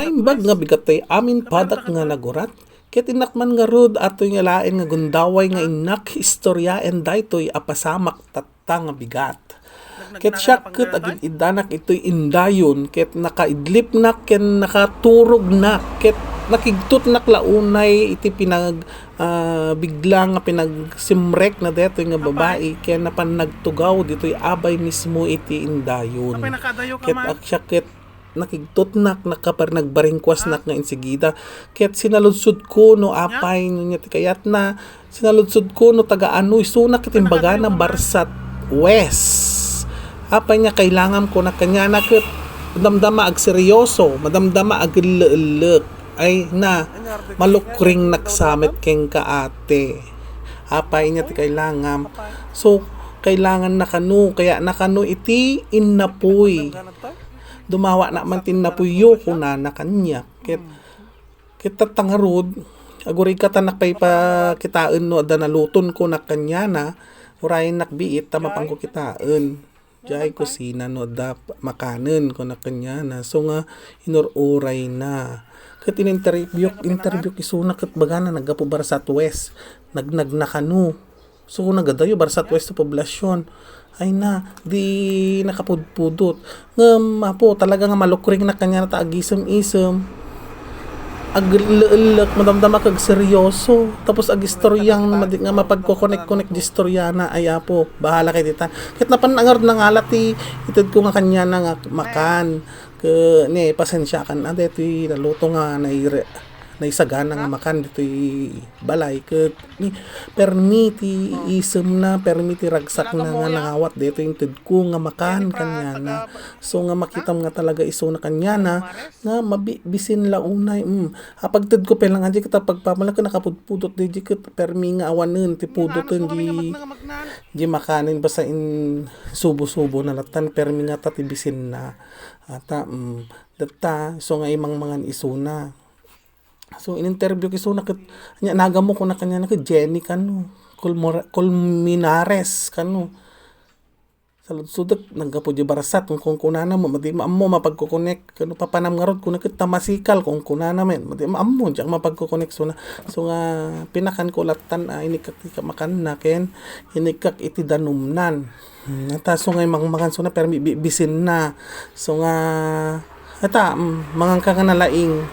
Ay bag nga bigatay amin padak nga nagurat. Ket inakman nga rod ato nga lain nga gundaway nga inak istorya and daytoy apasamak tatta nga bigat. Ket siya ket agin idanak ito'y indayon ket nakaidlip na ken nakaturog na ket nakigtot nak launay iti pinag ah, bigla nga pinagsimrek na deto nga babae ken napan nagtugaw dito'y abay mismo iti indayon. Ket man. ak siya ket nakigtot nak nakapar nagbaringkwas nak nga insigida. Ket sinaludsod ko no apay no ti kayat na. Sinaludsod ko no taga ano isunak ket imbaga na Barsat West. Apay niya kailangan ko na kanya na ket damdama ag seryoso madamdama ag ay na malukring naksamit keng kaate apay niya ti kailangan so kailangan na kanu kaya nakanu iti innapuy dumawa na man tin napuyo ko na na kanya. Ket ket tangarod aguri ka tanak pay pa kitaan no da naluton ko na kanya na uray nakbiit tama pang ko kitaan. Jay kusina no da makanen ko na kanya na. So nga inururay na. Ket in interview interview kisuna ket bagana nagapo Barsat West nagnag na so nagadayo Barsat West sa poblasyon. Ay na di nakapudpudot. Nga mapo talaga nga malukring na kanya na taagisem-isem aglelek madamdama kag seryoso. Tapos ag istoryang madi nga mapagko-connect-connect di istoryana ay apo bahala kay titan ket napanangar na nga lati ited ko nga kanya na nga makan. Ke ni pasensya kan ade ti naluto nga naire naisagana nga makan dito balay. Ket ni permiti isem na permiti ragsak na nga nangawat. Dito yung ko nga makan kanya na. So nga makita mo nga talaga iso na kanya na nga mabisin la unay mm. hapag ted ko pelang aja kita pagpamala ka nakapudpudot di ket permi nga awanen ti pudoten di di makanin basta in subo-subo na latan permi nga tatibisin na. Ata mm, data so nga imang mga isuna So in-interview kiso na ket nya nagamo ko na kanya na ket Jenny kanu Culmora, Culminares kanu. Saludsudot naggapo di barasat kung kung kunana mo madi maammo mapagko-connect kanu papanam nga rod kun ket tamasikal kung kunana men madi maammo diyak mapagko-connect so na so nga pinakan ko latan ah, inikak ika makan na ken inikak iti danumnan Hmm, Ata so nga mga makan so na pero bi- bisin na. So nga ata mm, mga ka nga nalaing